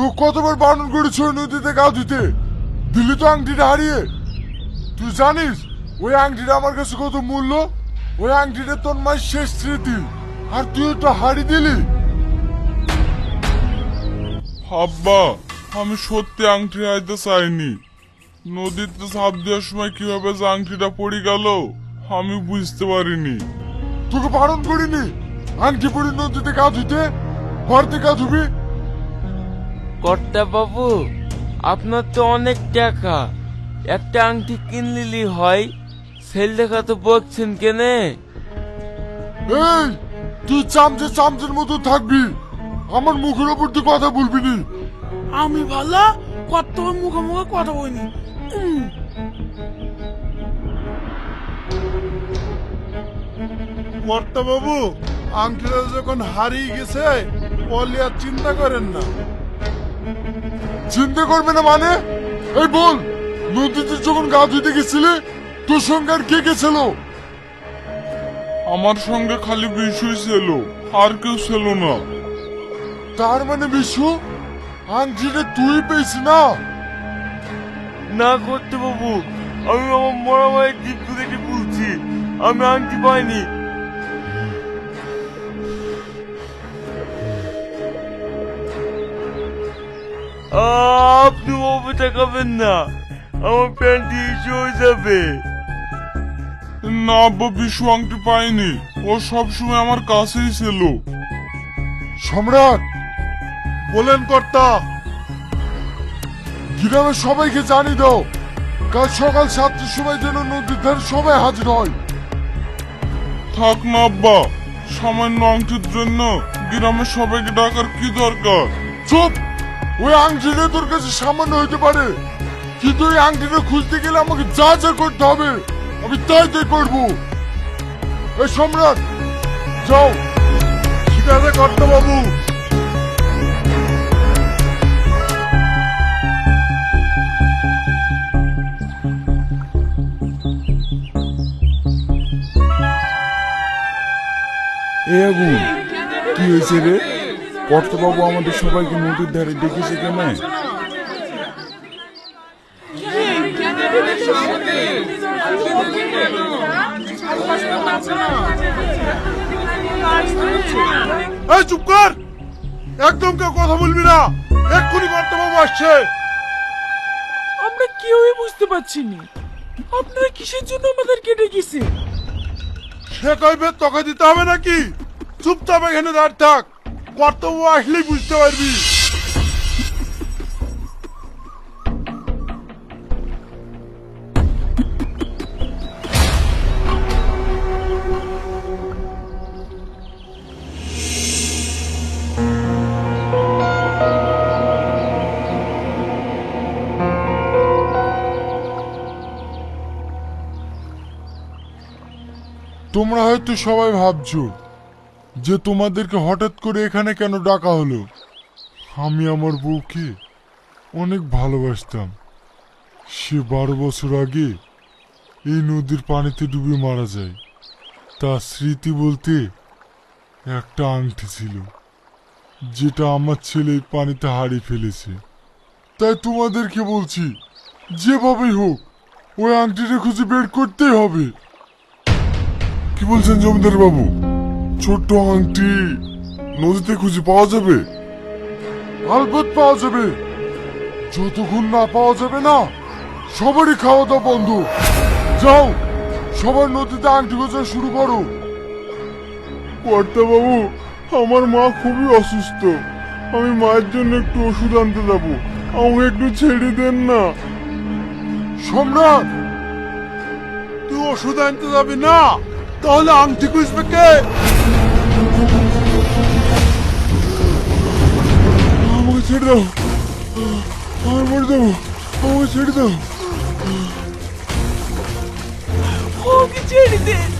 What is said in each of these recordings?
তো কতবার বারণ করেছ নদীতে গা ধুতে দিলি তো আংটিটা হারিয়ে। তুই জানিস ওই আংটিটা আমার কাছে কত মূল্য? ওই আংটিটা তোর মায়ের শেষ স্মৃতি। আর তুই ওটা হারিয়ে দিলি? আব্বা আমি সত্যি আংটি হাইতে চাইনি। নদীতে ঝাঁপ দেওয়ার সময় কীভাবে যে আংটিটা পড়ে গেল আমি বুঝতে পারিনি। তোকে বারণ করিনি? আংটি পড়ি নদীতে গা ধুতে ঘরতে গা ধুবি? কর্তা বাবু আপনার তো অনেক টাকা। একটা আংটি কিনলিলি হয় সেল দেখা তো বলছেন কেনে? এই তুই চামচে চামচের মতো থাকবি। আমার মুখের ওপর তুই কথা বলবি নি। আমি ভালো কত মুখে মুখে কথা বলিনি। কর্তা বাবু আংটিটা যখন হারিয়ে গেছে বলি আর চিন্তা করেন না। চিন্তা করবে না মানে? এই বল নদীতে যখন গা ধুতে গেছিলে তোর সঙ্গে আর কে কে ছিল? আমার সঙ্গে খালি বিষয় ছিল আর কেউ ছিল না। তার মানে বিশ্ব আংটিটা তুই পেয়েছি না? না করতে বাবু আমি আমার মরা ভাইয়ের দিব্য দেখে বলছি আমি আংটি পাইনি। আপনি বাবু তাকাবেন না। আমার প্যান্ট ইস্যু হয়ে যাবে। না আব্বা বিশু আংটি পাইনি ও সবসময় আমার কাছেই ছিল। সম্রাট বলেন কর্তা। গ্রামের সবাইকে জানি দাও কাল সকাল সাতটার সময় যেন নদীর ধারে সবাই হাজির হয়। থাক না আব্বা। সামান্য আংটির জন্য গ্রামের সবাইকে ডাকার কি দরকার? চুপ! ওই আংটিটা তোর কাছে সামান্য হইতে পারে। কিন্তু ওই আংটিটা খুঁজতে গেলে আমাকে যা যা করতে হবে, আমি তাই তাই করব। এই সম্রাট, যাও। ঠিক আছে কর্তা বাবু। এ আগুন, কি হয়েছে রে? কর্তবাবু আমাদের সবাইকে নদীর ধারে ডেকেছে কেন? এই চুপ কর! একদম কেউ কথা বলবি না। এক্ষুনি কর্তা বাবু আসছে। আমরা কেউই বুঝতে পারছি না? আপনারা কিসের জন্য আমাদের কেটে গেছে সে কইবে তোকে দিতে হবে নাকি? চুপচাপ এখানে দাঁড় থাক। কর্তব্য আসলেই বুঝতে পারবি। তোমরা হয়তো সবাই ভাবছ যে তোমাদেরকে হঠাৎ করে এখানে কেন ডাকা হলো? আমি আমার বউকে অনেক ভালোবাসতাম। সে বারো বছর আগে এই নদীর পানিতে ডুবে মারা যায়। তার স্মৃতি বলতে একটা আংটি ছিল, যেটা আমার ছেলে পানিতে হারিয়ে ফেলেছে। তাই তোমাদেরকে বলছি, যেভাবেই হোক, ওই আংটিটা খুঁজে বের করতেই হবে। কি বলছেন জমিদার বাবু ছোট্ট আংটি। নদীতে খুঁজে পাওয়া যাবে। আলবত পাওয়া যাবে। যতক্ষণ না পাওয়া যাবে না, সবারই খাওয়া দাওয়া বন্ধ। যাও, সবার নদীতে আংটি খোঁজা শুরু করো। কর্তা বাবু আমার মা খুবই অসুস্থ। আমি মায়ের জন্য একটু ওষুধ আনতে যাব। আমাকে একটু ছেড়ে দেন না। সম্রাট! তুই ওষুধ আনতে যাবি না? তাহলে আংটি খুঁজবে কে? আমাকে ছেড়ে দাও। আমার মরে যাব। আমাকে ছেড়ে দাও। ওকে ছেড়ে দেন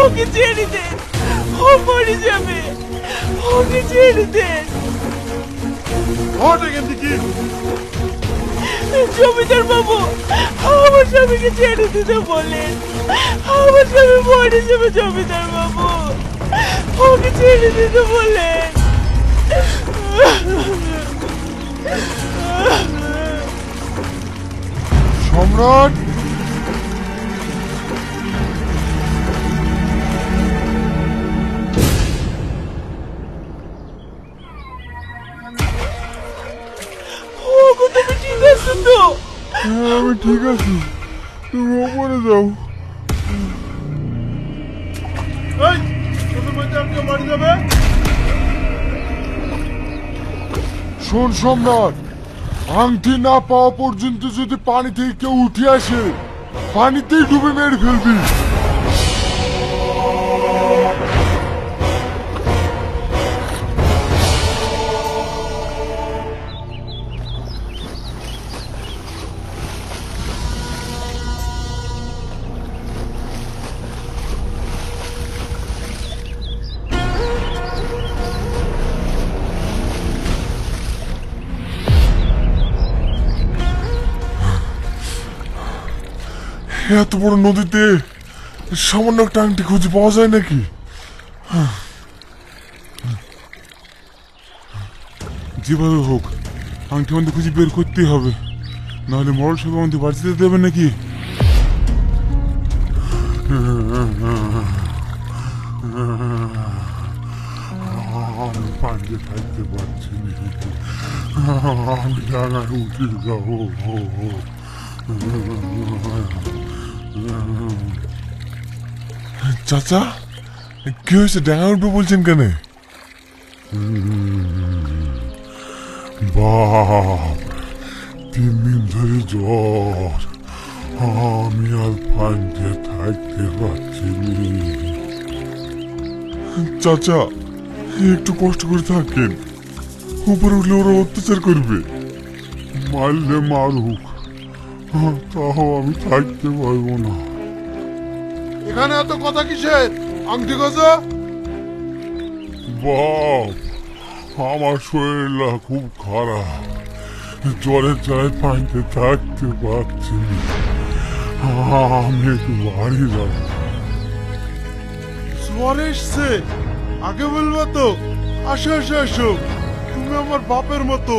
ওকে ছেড়ে দেন ও মরে যাবে। ওকে ছেড়ে দেন হট এখান থেকে জমিদার বাবু আমার স্বামীকে ছেড়ে দিতে বলেন। আমার স্বামী মরে যাবে জমিদার বাবু। ওকে ছেড়ে দিতে বলে। সম্রাট! হ্যাঁ, আমি ঠিক আছি। তুমি ওপরে যাও। শোন সম্রাট, আংটি না পাওয়া পর্যন্ত যদি পানি থেকে কেউ উঠে আসে, পানিতেই ডুবে মেরে ফেলবি। এত বড় নদীতে সামান্য একটা আংটি খুঁজে পাওয়া যায় নাকি? যেভাবে হোক, আংটি আমাদের খুঁজে বের করতেই হবে। নাহলে মরল সব আমাদের বাড়ি যেতে দেবে নাকি? আমি পাঞ্জে থাকতে পারছি না। আমি ডাঙায় যাব চাচা, কি হয়েছে? ডাঙা উঠবে বলছেন কেন? তিন দিন ধরে জ্বর। আমি আর পাঞ্জে থাকতে পারছি চাচা, একটু কষ্ট করে থাকেন। উপরে উঠলে ওরা অত্যাচার করবে। মারলে মারুক। তাও আমি থাকতে পারব না। এখানে এত কথা কিসের? আংটি গজা? বাপ আমার শরীরটা খুব খারাপ। জ্বরের জ্বালায় পানিতে থাকতে পারছি আমি একটু বাড়ি যাব। জ্বর এসছে? আগে বলব তো। আসো আসো আসো। তুমি আমার বাপের মতো।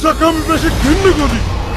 যাকে আমি বেশি ঘৃণ্য করি।